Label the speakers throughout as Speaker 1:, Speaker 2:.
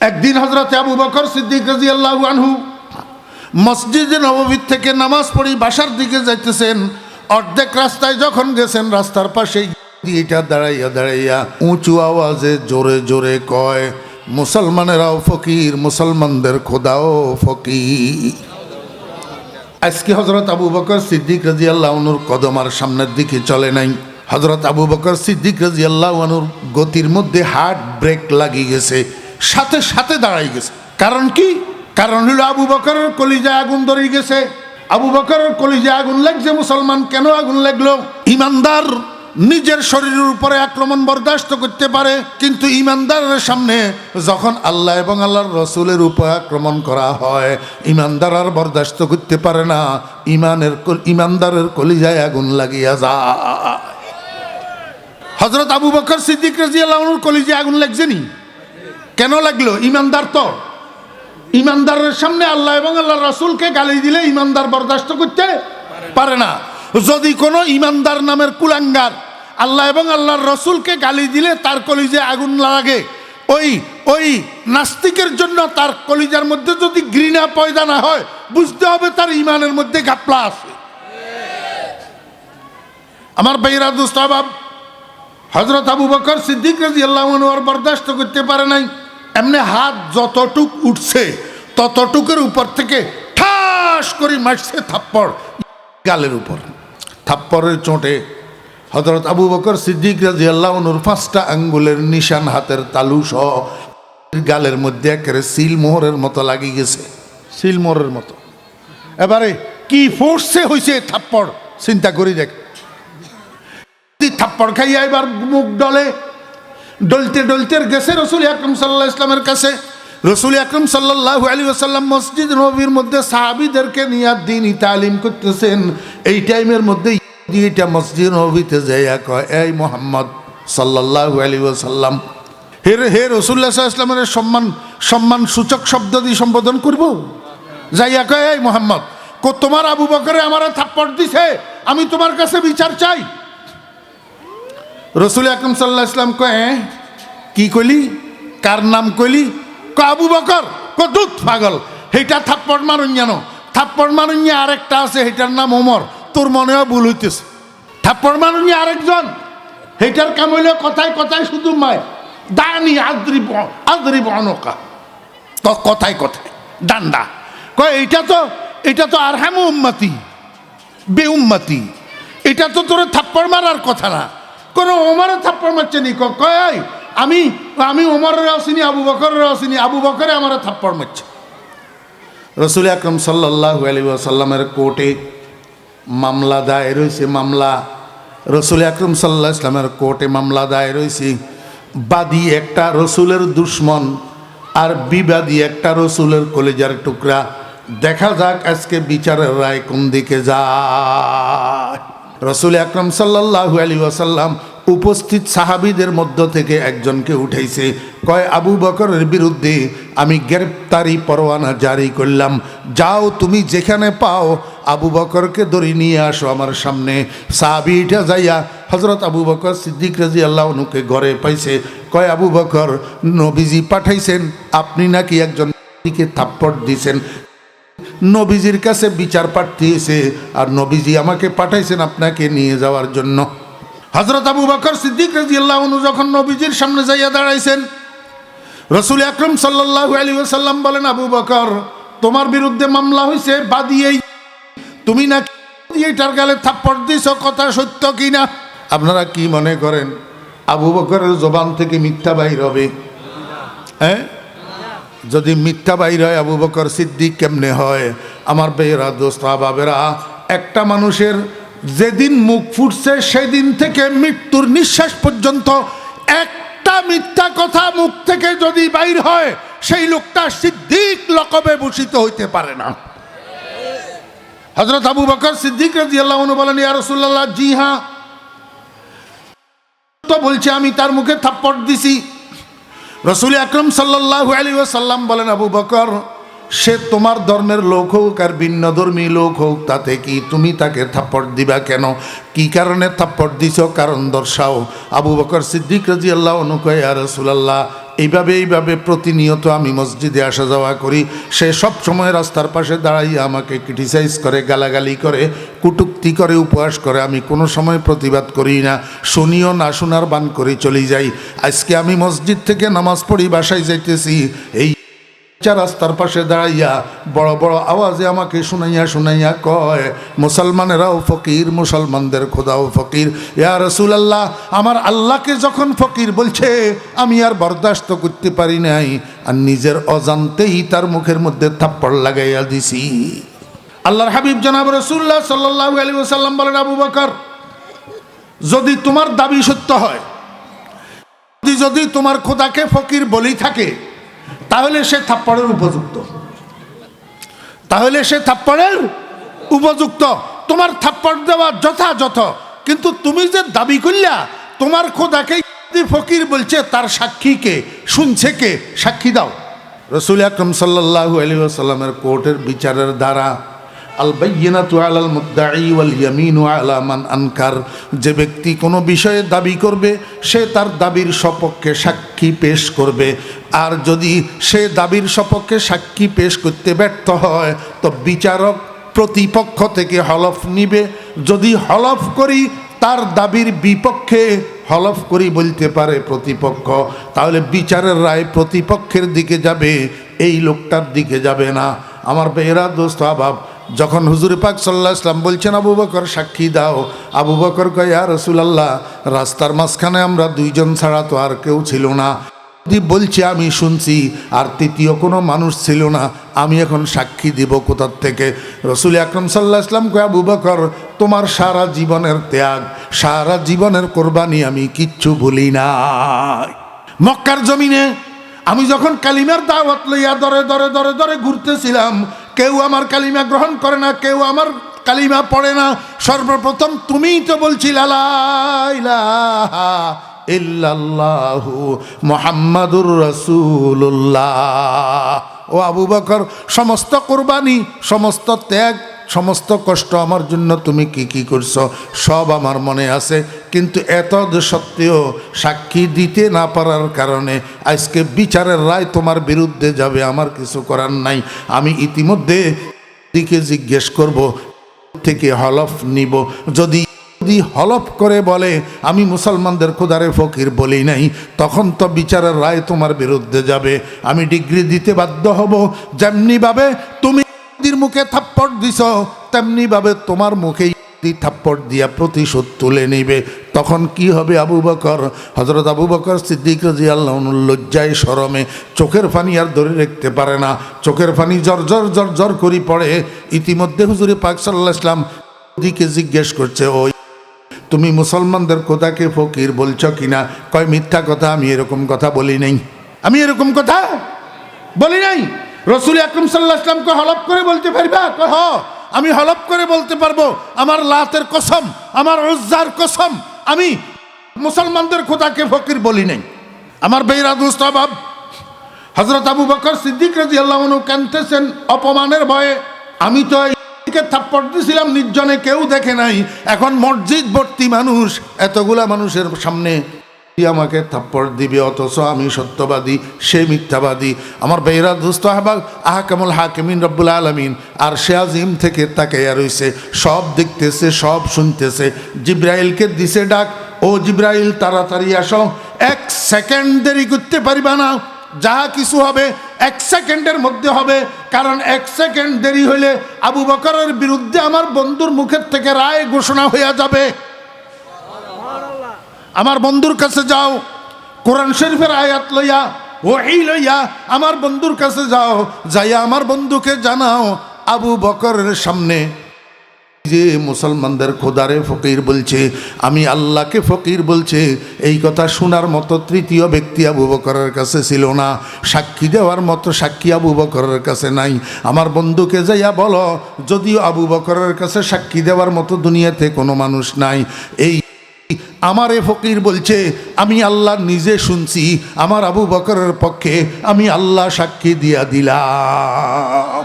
Speaker 1: একদিন হজরত আবু বকর সিদ্দিক রাজি আল্লাহ আনহু মসজিদে নববীর থেকে নামাজ পড়ি বাসার দিকে যাইতেছেন। অর্ধেক রাস্তায় যখন গেছেন, রাস্তার পাশেই এটা দাঁড়াইয়া দাঁড়াইয়া উঁচু আওয়াজে জোরে জোরে কয়, মুসলমানেরাও ফকির, মুসলমানদের খোদাও ফকির। আজকে হজরত আবু বকর সিদ্দিক রাজি আল্লাহনুর কদমার সামনের দিকে চলে নাই। হজরত আবু বকর সিদ্দিক রাজি আল্লাহনুর গতির মধ্যে হার্ট ব্রেক লাগিয়ে গেছে। সাথে সাথে দাঁড়াই গেছে। কারণ কি? কারণ হলো আবু বকরের কলিজায় আগুন ধরে গেছে। আবু বকরের কলিজায় আগুন লাগছে, মুসলমান কেন আগুন লাগল? ইমানদার নিজের শরীরের উপরে আক্রমণ বরদাস্ত করতে পারে, কিন্তু ইমানদারের সামনে যখন আল্লাহ এবং আল্লাহর রসুলের উপর আক্রমণ করা হয়, ইমানদার আর বরদাস্ত করতে পারে না। ইমানের ইমানদারের কলিজায় আগুন লাগিয়া যায়। হজরত আবু বকর সিদ্দিক রাজিয়াল্লাহর কলিজায় আগুন লাগছে নি? কেন লাগল? ইমানদার তো। ইমানদারের সামনে আল্লাহ এবং আল্লাহ রসুলকে গালি দিলে ইমানদার বরদাস্ত করতে পারে না। যদি কোনো ইমানদার নামের কুলাঙ্গার আল্লাহ এবং আল্লাহর রসুলকে গালি দিলে তার কলিজে আগুন লাগে, ওই ওই নাস্তিকের জন্য তার কলিজার মধ্যে যদি ঘৃণা পয়দা না হয়, বুঝতে হবে তার ইমানের মধ্যে ঘাপলা আছে। আমার বাইরা দুস্তাবাব হজরত আবু বকর সিদ্দিক রাজি আল্লাহ বরদাস্ত করতে পারে নাই। এমনি হাত যতটুক উঠছে, ততটুকের উপর থেকে ঠাস করে মারছে থাপ্পড়। গালের উপর। থাপ্পড়ের চোটে হজরত আবু বকর সিদ্দিক রাজি আল্লাহনুর পাঁচটা আঙ্গুলের নিশান হাতের তালু সহ গালের মধ্যে একেবারে সিলমোহরের মতো লাগিয়ে গেছে। সিলমোহরের মতো। এবারে কি ফোর্সে হয়েছে থাপ্পড়? চিন্তা করি দেখ। থাপ্পড় খাইয়া এবার মুখ ডলে ডলতে ডলতে গেছে রসুল আকরম সাল্লাহ ইসলামের কাছে। রসুল আকরম সাল্লাহ আলী আসাল্লাম মসজিদ নবীর মধ্যে সাহাবিদেরকে নিয়ে দিনই তালিম করতেছেন। এই টাইমের মধ্যে এটা মসজিদ নবীতে যাইয়া কয়, এই মোহাম্মদ সাল্লাহ আলী আসাল্লাম হে হে রসুল্লাহ ইসলামের সম্মান সম্মান সূচক শব্দ দিয়ে সম্বোধন করব? যাইয়া কয়, এই মোহাম্মদ, কো তোমার আবু বকরে আমার থাপ্পড় দিছে, আমি তোমার কাছে বিচার চাই। রসুল আকরম সাল্লাহ ইসলাম কয়ে কি কইলি? কার নাম কইলি? ক আবু বকর। ক পাগল। সেইটা থাপ্পড় মারুন জানো। থাপ্পড় মারুন আরেকটা আছে সেইটার নাম ওমর। তোর মনে হয় ভুল হইতেছে। থাপ্পড় মারুন আরেকজন। সেইটার কাম হইলে কথায় কথায় শুধু মায়। দানি আদ্রি আদ্রি অনকা তো কথায় কথায় ডান্ডা। কয় এইটা তো এটা তো আরহামু উম্মাতি। বে উম্মাতি। এটা তো তোর থাপ্পড় মারার কথা না। কোনো ওমারে থাপ্পড় মারছে নি? কয় "এই, আমি আমি ওমরের আসিনি, আবু বকরের আসিনি, আবু বকরে আমার থাপ্পড় মারছে। রসুল আকরম সাল্লাহ আলী আসাল্লামের কোর্টে মামলা দায়ের হয়েছে, মামলা, রসুল আকরম সাল্লাহ ইসলামের কোর্টে মামলা দায়ের হয়েছে। বাদী একটা রসুলের দুশ্মন আর বিবাদী একটা রসুলের কলেজার টুকরা। দেখা যাক আজকে বিচারের রায় কোন দিকে যায়। রসুল আকরম সাল্লাহ আলী ওয়াসাল্লাম উপস্থিত সাহাবিদের মধ্য থেকে একজনকে উঠাইছে। কয়, আবু বকরের বিরুদ্ধে আমি গ্রেপ্তারি পরোয়ানা জারি করলাম। যাও তুমি যেখানে পাও, আবু বকরকে ধরে নিয়ে আসো আমার সামনে। সাহাবিটা যাইয়া হজরত আবু বকর সিদ্দিক রাজি আল্লাহনুকে ঘরে পাইছে। কয়, আবু বকর, নবীজি পাঠাইছেন, আপনি নাকি একজন কে থাপ্পড় দিছেন? নবীজির কাছে বিচার পাঠিয়েছে আর নবীজি আমাকে পাঠাইছেন আপনাকে নিয়ে যাওয়ার জন্য। হজরত আবু বকর সিদ্দিক রাজি আল্লাহ যখন নবীজির সামনে যাইয়া দাঁড়াইছেন, রসুল আকরম সাল্লাহ আলী সাল্লাম বলেন, আবু বকর, তোমার বিরুদ্ধে মামলা হয়েছে বাদিয়েই তুমি না এটার গালে থাপ্পড় দিছ, কথা সত্য কি না আপনারা কি মনে করেন, আবু বকরের জবান থেকে মিথ্যা বাইর হবে? হ্যাঁ? যদি মিথ্যা বাইর হয়, আবু বকর সিদ্দিক কেমনে হয়? আমার বেয়েরা, দোস্তা বাবেরা একটা মানুষের যেদিন মুখ ফুটছে, সেদিন থেকে মৃত্যুর নিঃশ্বাস পর্যন্ত একটা মিথ্যা কথা মুখ থেকে যদি বাইর হয়, সেই লোকটা সিদ্দিক লকবে ভূষিত হইতে পারে না। হজরত আবু বকর সিদ্দিক আল্লাহ বলেন, ইয়া রসুল্লাহ জি হ্যাঁ। তো বলছে, আমি তার মুখে থাপ্পড় দিছি। রসুল আকরম সাল্লাহ আলী সাল্লাম বলেন, আবু বকর সে তোমার ধর্মের লোক হোক আর ভিন্ন ধর্মী লোক হোক, তাতে কি তুমি তাকে থাপ্পড় দিবা কেন? কি কারণে থাপ্পড় দিছ? কারণ দর্শাও। আবু বকর সিদ্দিক রাজি আল্লাহ অনুকয় আর রসুলাল্লাহ, এইভাবে এইভাবে প্রতিনিয়ত আমি মসজিদে আসা যাওয়া করি। সে সব সময় রাস্তার পাশে দাঁড়াইয়া আমাকে ক্রিটিসাইজ করে, গালাগালি করে, কুটুক্তি করে, উপহাস করে। আমি কোনো সময় প্রতিবাদ করি না। শুনিও না, শোনার বান করে চলে যাই। আজকে আমি মসজিদ থেকে নামাজ পড়ি, বাসায় যাইতেছি। এই রাস্তার পাশে দাঁড়াইয়া বড় বড় আওয়াজে আমাকে শুনাইয়া শুনাইয়া কয়, মুসলমানেরাও ফকির, মুসলমানদের খোদাও ফকির। ইয়া রসুল আল্লাহ আমার আল্লাহকে যখন ফকির বলছে, আমি আর বরদাস্ত করতে পারি নাই, আর নিজের অজান্তেই তার মুখের মধ্যে থাপ্পড় লাগাইয়া দিছি। আল্লাহর হাবিব জনাব রসুল্লাহ সাল্লাহ আলী ওসাল্লাম বলেন, আবু বকর, যদি তোমার দাবি সত্য হয়, যদি তোমার খোদাকে ফকির বলেই থাকে তাহলে সে থাপ্পড়ের উপযুক্ত। তাহলে সে থাপ্পড়ের উপযুক্ত। তোমার থাপ্পড় দেওয়া যথাযথ, কিন্তু তুমি যে দাবি করলা, তোমার খোদাকে ফকির বলছে, তার সাক্ষীকে শুনছে কে? সাক্ষী দাও। রসুল আকরম সাল্লাহ আলী আসাল্লামের কোর্টের বিচারের দ্বারা আনকার। যে ব্যক্তি কোনো বিষয়ে দাবি করবে, সে তার দাবির সপক্ষে সাক্ষী পেশ করবে। আর যদি সে দাবির সপক্ষে সাক্ষী পেশ করতে ব্যর্থ হয়, তো বিচারক প্রতিপক্ষ থেকে হলফ নিবে। যদি হলফ করি, তার দাবির বিপক্ষে হলফ করি বলতে পারে প্রতিপক্ষ। তাহলে বিচারের রায় প্রতিপক্ষের দিকে যাবে, এই লোকটার দিকে যাবে না। আমার বেহরা দোস্ত আবাব যখন হুজুর পাক সাল্লাহ ইসলাম বলছেন, আবু বকর সাক্ষী দাও। আবু বকর কয় রসুলাল্লাহ, রাস্তার মাঝখানে আমরা দুইজন ছাড়া তো আর কেউ ছিল না। বলছে আমি শুনছি, আর তৃতীয় কোনো মানুষ ছিল না, আমি এখন সাক্ষী দিব কোথার থেকে? রসুল আকরম সাল্লাহ ইসলাম কয়, আবু বকর, তোমার সারা জীবনের ত্যাগ, সারা জীবনের কোরবানি আমি কিচ্ছু ভুলি না মক্কার জমিনে আমি যখন কালিমার দাওয়াত লইয়া দরে দরে দরে দরে ঘুরতেছিলাম কেউ আমার কালিমা গ্রহণ করে না, কেউ আমার কালিমা পড়ে না। সর্বপ্রথম তুমিই তো বলছিল ইল্লাল্লাহু মোহাম্মদুর রসুল্লাহ ও আবু বকর, সমস্ত কোরবানি, সমস্ত ত্যাগ সমস্ত কষ্ট আমার জন্য তুমি কি কি করছ? সব আমার মনে আছে। কিন্তু এত সত্ত্বেও সাক্ষী দিতে না পারার কারণে আজকে বিচারের রায় তোমার বিরুদ্ধে যাবে, আমার কিছু করার নাই। আমি ইতিমধ্যে দিকে জিজ্ঞেস করব, থেকে হলফ নিব। যদি যদি হলফ করে বলে, আমি মুসলমানদের খোদারে ফকির বলি নাই, তখন তো বিচারের রায় তোমার বিরুদ্ধে যাবে। আমি ডিগ্রি দিতে বাধ্য হব, যেমনিভাবে তুমি দির মুখে থাপ্পড় দিছ তেমনিভাবে তোমার মুখেই থাপ্পড় দিয়া প্রতিশোধ তুলে নিবে। তখন কি হবে আবু বকর? হজরত আবু বকর সিদ্দিক লজ্জায় সরমে, চোখের ফানি আর ধরে রাখতে পারে না। চোখের ফানি জর জর জর জর করি পড়ে। ইতিমধ্যে হুজুরে পাক সাল্লাহ ইসলাম দিকে জিজ্ঞেস করছে ওই তুমি মুসলমানদের কোথাকে ফকির বলছ কিনা? কয়, মিথ্যা কথা, আমি এরকম কথা বলি নাই। আমি এরকম কথা বলি নাই? রসুল আকরম সাল্লাহ ইসলামকে হলপ করে বলতে পারবা? হ আমি হলপ করে বলতে পারব, আমার লাতের কসম, আমার উজ্জার কসম, আমি মুসলমানদের খোদাকে ফকির বলি নাই। আমার বেইরা দুস্তাবাব হজরত আবু বকর সিদ্দিক রাজি আল্লাহ কানতেছেন অপমানের ভয়ে। আমি তো থাপ্পড় দিয়েছিলাম নির্জনে কেউ দেখে নাই। এখন মসজিদ ভর্তি মানুষ, এতগুলা মানুষের সামনে আমাকে থাপ্পড় দিবে, অথচ আমি সত্যবাদী, সে মিথ্যাবাদী। আমার বেহরা দুস্ত আহবাগ আহকামুল হাকিমিন রব্বুল আলমিন। আর সে আজিম থেকে তাকে রইছে সব দেখতেছে, সব শুনতেছে। জিব্রাইলকে দিছে ডাক, ও জিব্রাইল, তাড়াতাড়ি আসো, এক সেকেন্ড দেরি করতে পারিবা না। যাহা কিছু হবে, এক সেকেন্ডের মধ্যে হবে। কারণ এক সেকেন্ড দেরি হইলে আবু বকরের বিরুদ্ধে আমার বন্ধুর মুখের থেকে রায় ঘোষণা হইয়া যাবে। আমার বন্ধুর কাছে যাও, কোরআন শরীফের আয়াত লইয়া ও এই লইয়া আমার বন্ধুর কাছে যাও, যাইয়া আমার বন্ধুকে জানাও আবু বকরের সামনে। যে মুসলমানদের খোদারে ফকির বলছে, আমি আল্লাহকে ফকির বলছে, এই কথা শোনার মতো তৃতীয় ব্যক্তি আবু বকরের কাছে ছিল না। সাক্ষী দেওয়ার মতো সাক্ষী আবু বকরের কাছে নাই। আমার বন্ধুকে যাইয়া বলো, যদিও আবু বকরের কাছে সাক্ষী দেওয়ার মতো দুনিয়াতে কোনো মানুষ নাই। এই আমার এ ফকির বলছে আমি আল্লাহ নিজে শুনছি আমার আবু বকরের পক্ষে আমি আল্লাহ সাক্ষী দিয়া দিলাম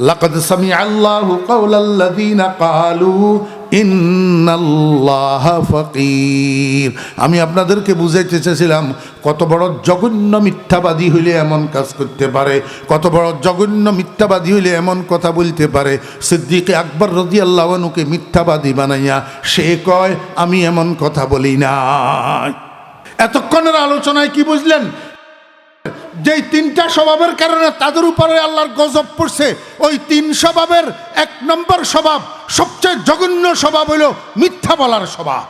Speaker 1: লাকদ সামি আল্লাহ কৌল الذين قالوا ইন্নাল্লাহ ফকির। আমি আপনাদেরকে বুঝাইতে চেয়েছিলাম কত বড় জঘন্য মিথ্যাবাদী হইলে এমন কাজ করতে পারে, কত বড় জঘন্য মিথ্যাবাদী হইলে এমন কথা বলতে পারে। সিদ্দিক আকবর রদি আল্লাহনুকে মিথ্যাবাদী বানাইয়া, সে কয়, আমি এমন কথা বলি না এতক্ষণের আলোচনায় কি বুঝলেন? যেই তিনটা স্বভাবের কারণে তাদের উপরে আল্লাহর গজব পড়ছে, ওই তিন স্বভাবের এক নম্বর স্বভাব, সবচেয়ে জঘন্য স্বভাব হইল মিথ্যা বলার স্বভাব।